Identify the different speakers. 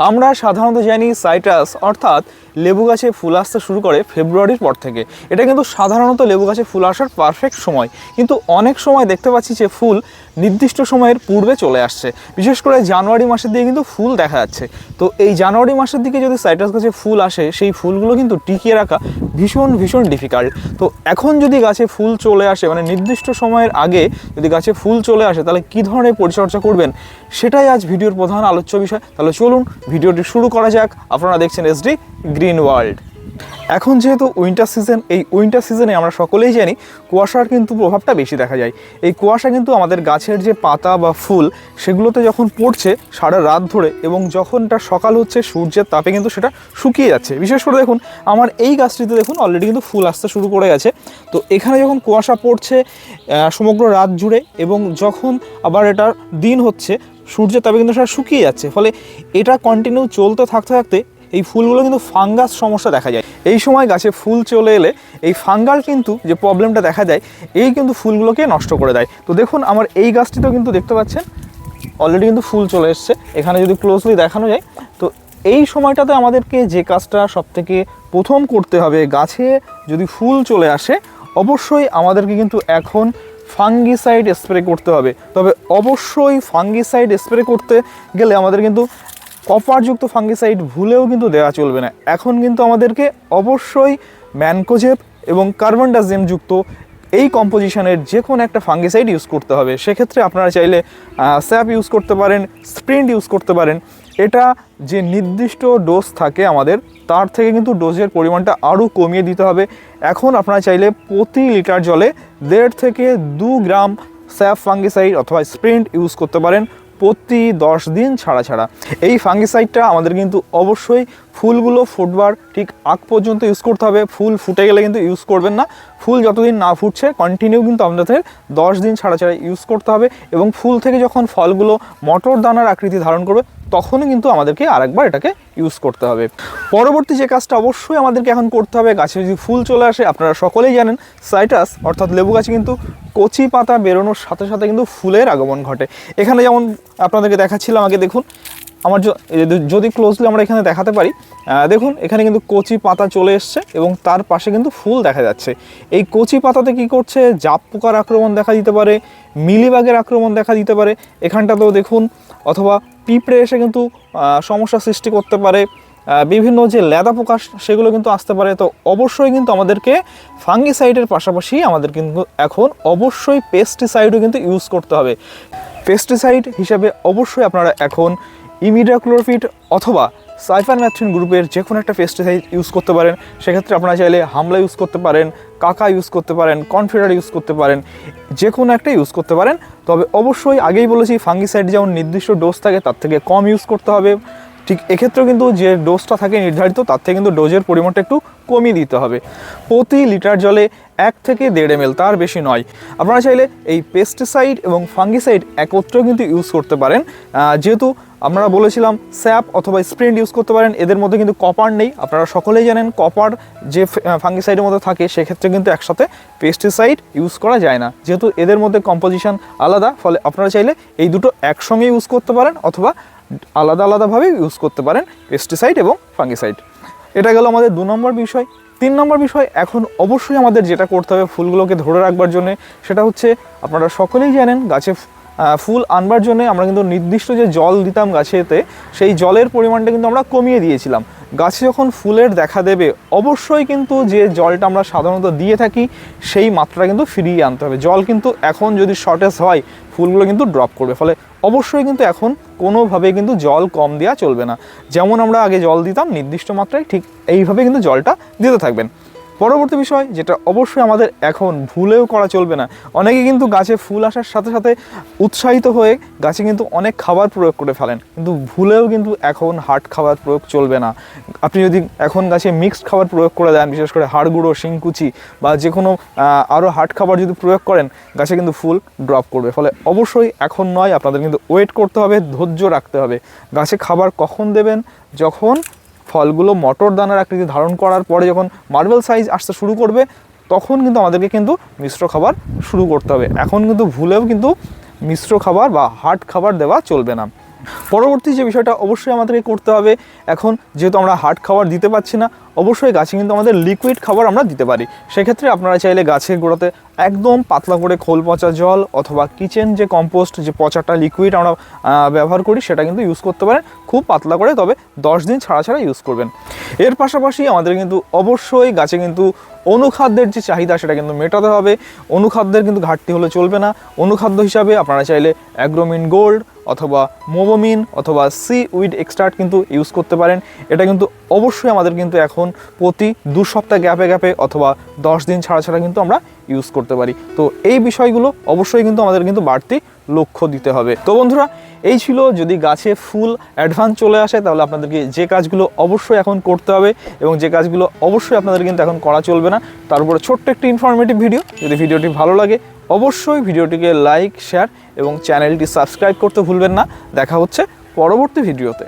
Speaker 1: আমরা সাধারণত জানি সাইট্রাস অর্থাৎ লেবু গাছে ফুল আসতে শুরু করে ফেব্রুয়ারির পর থেকে। এটা কিন্তু সাধারণত লেবু গাছে ফুল আসার পারফেক্ট সময়। কিন্তু অনেক সময় দেখতে পাচ্ছি যে ফুল নির্দিষ্ট সময়ের পূর্বে চলে আসছে। বিশেষ করে জানুয়ারি মাসের দিকে কিন্তু ফুল দেখা যাচ্ছে। তো এই জানুয়ারি মাসের দিকে যদি সাইট্রাস গাছে ফুল আসে, সেই ফুলগুলো কিন্তু টিকিয়ে রাখা ভীষণ ভীষণ ডিফিকাল্ট তো এখন যদি গাছে ফুল চলে আসে মানে নির্দিষ্ট সময়ের আগে যদি গাছে ফুল চলে আসে, তাহলে কী ধরনের পরিচর্যা করবেন? সেটাই আজ ভিডিওর প্রধান আলোচ্য বিষয়। তাহলে চলুন, ভিডিওটি শুরু করা যাক। আপনারা দেখছেন এসডি গ্রিন ওয়ার্ল্ড। এখন যেহেতু উইন্টার সিজন, এই উইন্টার সিজনে আমরা সকলেই জানি কুয়াশার কিন্তু প্রভাবটা বেশি দেখা যায়। এই কুয়াশা কিন্তু আমাদের গাছের যে পাতা বা ফুল, সেগুলোতে যখন পড়ছে সারা রাত ধরে এবং যখন এটা সকাল হচ্ছে, সূর্যের তাপে কিন্তু সেটা শুকিয়ে যাচ্ছে। বিশেষ করে দেখুন, আমার এই গাছটিতে দেখুন অলরেডি কিন্তু ফুল আসতে শুরু করে গেছে। তো এখানে যখন কুয়াশা পড়ছে সমগ্র রাত জুড়ে এবং যখন আবার এটার দিন হচ্ছে, সূর্যের তাপে কিন্তু সেটা শুকিয়ে যাচ্ছে। ফলে এটা কন্টিনিউ চলতে থাকতে থাকতে এই ফুলগুলো কিন্তু ফাঙ্গাস সমস্যা দেখা যায়। এই সময় গাছে ফুল চলে এলে এই ফাঙ্গাল কিন্তু যে প্রবলেমটা দেখা যায়, এই কিন্তু ফুলগুলোকে নষ্ট করে দেয়। তো দেখুন, আমার এই গাছটিতেও কিন্তু দেখতে পাচ্ছেন অলরেডি কিন্তু ফুল চলে এসছে। এখানে যদি ক্লোজলি দেখানো যায়, তো এই সময়টাতে আমাদেরকে যে কাজটা সবথেকে প্রথম করতে হবে, গাছে যদি ফুল চলে আসে, অবশ্যই আমাদেরকে কিন্তু এখন ফাঙ্গিসাইড স্প্রে করতে হবে। তবে অবশ্যই ফাঙ্গিসাইড স্প্রে করতে গেলে আমাদের কিন্তু কপারযুক্ত ফাঙ্গিসাইড ভুলেও কিন্তু দেওয়া চলবে না। এখন কিন্তু আমাদেরকে অবশ্যই ম্যানকোজেপ এবং কার্বনডাজিম যুক্ত এই কম্পোজিশনের যে কোনো একটা ফাঙ্গিসাইড ইউজ করতে হবে। সেক্ষেত্রে আপনারা চাইলে স্যাপ ইউজ করতে পারেন, স্প্রিন্ট ইউজ করতে পারেন। এটা যে নির্দিষ্ট ডোজ থাকে আমাদের, তার থেকে কিন্তু ডোজের পরিমাণটা আরও কমিয়ে দিতে হবে। এখন আপনারা চাইলে প্রতি লিটার জলে দেড় থেকে দু গ্রাম স্যাপ ফাঙ্গিসাইড অথবা স্প্রিন্ট ইউজ করতে পারেন। প্রতি দশ দিন ছাড়া ছাড়া। এই ফাঙ্গিসাইডটা আমাদের কিন্তু অবশ্যই ফুলগুলো ফুটবার ঠিক আগ পর্যন্ত ইউজ করতে হবে। ফুল ফুটে গেলে কিন্তু ইউজ করবেন না। ফুল যতদিন না ফুটছে কন্টিনিউ কিন্তু আপনাদের দশ দিন ছাড়া ছাড়া ইউজ করতে হবে এবং ফুল থেকে যখন ফলগুলো মটর দানার আকৃতি ধারণ করবে, তখনই কিন্তু আমাদেরকে আরেকবার এটাকে ইউজ করতে হবে। পরবর্তী যে কাজটা অবশ্যই আমাদেরকে এখন করতে হবে, গাছে যদি ফুল চলে আসে, আপনারা সকলেই জানেন সাইটাস অর্থাৎ লেবু গাছে কিন্তু কচি পাতা বেরোনোর সাথে সাথে কিন্তু ফুলের আগমন ঘটে। এখানে যেমন আপনাদেরকে দেখাচ্ছিলাম আগে, দেখুন, আমার যদি ক্লোজলি আমরা এখানে দেখাতে পারি দেখুন, এখানে কিন্তু কচি পাতা চলে এসছে এবং তার পাশে কিন্তু ফুল দেখা যাচ্ছে। এই কচি পাতাতে কি করছে? জাপ পোকার আক্রমণ দেখা দিতে পারে, মিলিবাগের আক্রমণ দেখা দিতে পারে। এখানটাতেও দেখুন, অথবা পিঁপড়ে এসে কিন্তু সমস্যা সৃষ্টি করতে পারে। বিভিন্ন যে লেদা পোকা সেগুলো কিন্তু আসতে পারে। তো অবশ্যই কিন্তু আমাদেরকে ফাঙ্গিসাইডের পাশাপাশি আমাদের কিন্তু এখন অবশ্যই পেস্টিসাইডও কিন্তু ইউজ করতে হবে। পেস্টিসাইড হিসাবে অবশ্যই আপনারা এখন ইমিডাক্লোরফিট অথবা সাইফারম্যাথ্রিন গ্রুপের যে কোনো একটা পেস্টিসাইড ইউজ করতে পারেন। সেক্ষেত্রে আপনারা চাইলে হামলা ইউজ করতে পারেন, কাকা ইউজ করতে পারেন কনফিডার ইউজ করতে পারেন যে কোনো একটা ইউজ করতে পারেন। তবে অবশ্যই আগেই বলেছি ফাঙ্গিসাইড যেমন নির্দিষ্ট ডোজ থাকে, তার থেকে কম ইউজ করতে হবে। ঠিক এক্ষেত্রেও কিন্তু যে ডোজটা থাকে নির্ধারিত, তার থেকে কিন্তু ডোজের পরিমাণটা একটু কমিয়ে দিতে হবে। প্রতি লিটার জলে এক থেকে দেড় এম তার বেশি নয়। আপনারা চাইলে এই পেস্টিসাইড এবং ফাঙ্গিসাইড একত্রেও কিন্তু ইউজ করতে পারেন। যেহেতু আমরা বলেছিলাম স্যাপ অথবা স্প্রিন্ট ইউজ করতে পারেন, এদের মধ্যে কিন্তু কপার নেই। আপনারা সকলেই জানেন কপার যে ফাঙ্গিসাইডের মধ্যে থাকে, সেক্ষেত্রে কিন্তু একসাথে পেস্টিসাইড ইউজ করা যায় না। যেহেতু এদের মধ্যে কম্পোজিশন আলাদা, ফলে আপনারা চাইলে এই দুটো একসঙ্গে ইউজ করতে পারেন অথবা আলাদা আলাদাভাবে ইউজ করতে পারেন পেস্টিসাইড এবং ফাঙ্গিসাইড এটা গেল আমাদের দু নম্বর বিষয়। তিন নম্বর বিষয়, এখন অবশ্যই আমাদের যেটা করতে হবে ফুলগুলোকে ধরে রাখবার জন্য, সেটা হচ্ছে আপনারা সকলেই জানেন গাছে ফুল আনবার জন্য আমরা কিন্তু নির্দিষ্ট যে জল দিতাম গাছেতে, সেই জলের পরিমাণটা কিন্তু আমরা কমিয়ে দিয়েছিলাম। গাছে যখন ফুলের দেখা দেবে, অবশ্যই কিন্তু যে জলটা আমরা সাধারণত দিয়ে থাকি, সেই মাত্রা কিন্তু ফিরিয়ে আনতে হবে। জল কিন্তু এখন যদি শর্টেজ হয় ফুলগুলো কিন্তু ড্রপ করবে। ফলে অবশ্যই কিন্তু এখন কোনোভাবে কিন্তু জল কম দেওয়া চলবে না। যেমন আমরা আগে জল দিতাম, নির্দিষ্ট মাত্রায় ঠিক এইভাবে কিন্তু জলটা দিতে থাকবেন। পরবর্তী বিষয় যেটা অবশ্যই আমাদের এখন ভুলেও করা চলবে না। অনেকে কিন্তু গাছে ফুল আসার সাথে সাথে উৎসাহিত হয়ে গাছে কিন্তু অনেক খাবার প্রয়োগ করে ফেলেন। কিন্তু ভুলেও কিন্তু এখন হার্ড খাবার প্রয়োগ চলবে না। আপনি যদি এখন গাছে মিক্সড খাবার প্রয়োগ করে দেন, বিশেষ করে হাড় গুঁড়ো, শিংকুচি বা যে কোনো আরও হার্ড খাবার যদি প্রয়োগ করেন, গাছে কিন্তু ফুল ড্রপ করবে। ফলে অবশ্যই এখন নয়, আপনাদের কিন্তু ওয়েট করতে হবে, ধৈর্য রাখতে হবে। গাছে খাবার কখন দেবেন, যখন ফলগুলো মটর দানার আকৃতি ধারণ করার পরে যখন মার্বেল সাইজ আসতে শুরু করবে, তখন কিন্তু আমাদেরকে কিন্তু মিশ্র খাবার শুরু করতে হবে। এখন কিন্তু ভুলেও কিন্তু মিশ্র খাবার বা হার্ড খাবার দেওয়া চলবে না। পরবর্তী যে বিষয়টা অবশ্যই আমাদেরকে করতে হবে। এখন যেহেতু আমরা হার্ড খাবার দিতে পারছি না অবশ্যই গাছে কিন্তু আমাদের লিকুইড খাবার আমরা দিতে পারি। সেক্ষেত্রে আপনারা চাইলে গাছের গোড়াতে একদম পাতলা করে খোল পচা জল অথবা কিচেন যে কম্পোস্ট যে পচাটা লিকুইড আমরা ব্যবহার করি, সেটা কিন্তু ইউজ করতে পারেন। খুব পাতলা করে, তবে দশ দিন ছাড়া ছাড়া ইউজ করবেন। এর পাশাপাশি আমাদের কিন্তু অবশ্যই গাছে কিন্তু অনুখাদ্যের যে চাহিদা, সেটা কিন্তু মেটাতে হবে। অনুখাদ্যের কিন্তু ঘাটতি হলে চলবে না। অনুখাদ্য হিসাবে আপনারা চাইলে অ্যাগ্রোমিন গোল্ড অথবা মোবোমিন অথবা সি উইড এক্সট্রাক্ট কিন্তু ইউজ করতে পারেন। এটা কিন্তু অবশ্যই আমাদের কিন্তু এখন প্রতি দু সপ্তাহ গ্যাপে গ্যাপে অথবা দশ দিন ছাড়া ছাড়া কিন্তু আমরা ইউজ করতে পারি। তো এই বিষয়গুলো অবশ্যই কিন্তু আমাদের কিন্তু বাড়তি লক্ষ্য দিতে হবে। তো বন্ধুরা, এই ছিল যদি গাছে ফুল অ্যাডভান্স চলে আসে, তাহলে আপনাদেরকে যে কাজগুলো অবশ্যই এখন করতে হবে এবং যে কাজগুলো অবশ্যই আপনাদের কিন্তু এখন করা চলবে না, তার উপরে ছোট্ট একটি ইনফরমেটিভ ভিডিও যদি ভিডিওটি ভালো লাগে, অবশ্যই ভিডিওটিকে লাইক শেয়ার এবং চ্যানেলটি সাবস্ক্রাইব করতে ভুলবেন না। দেখা হচ্ছে পরবর্তী ভিডিওতে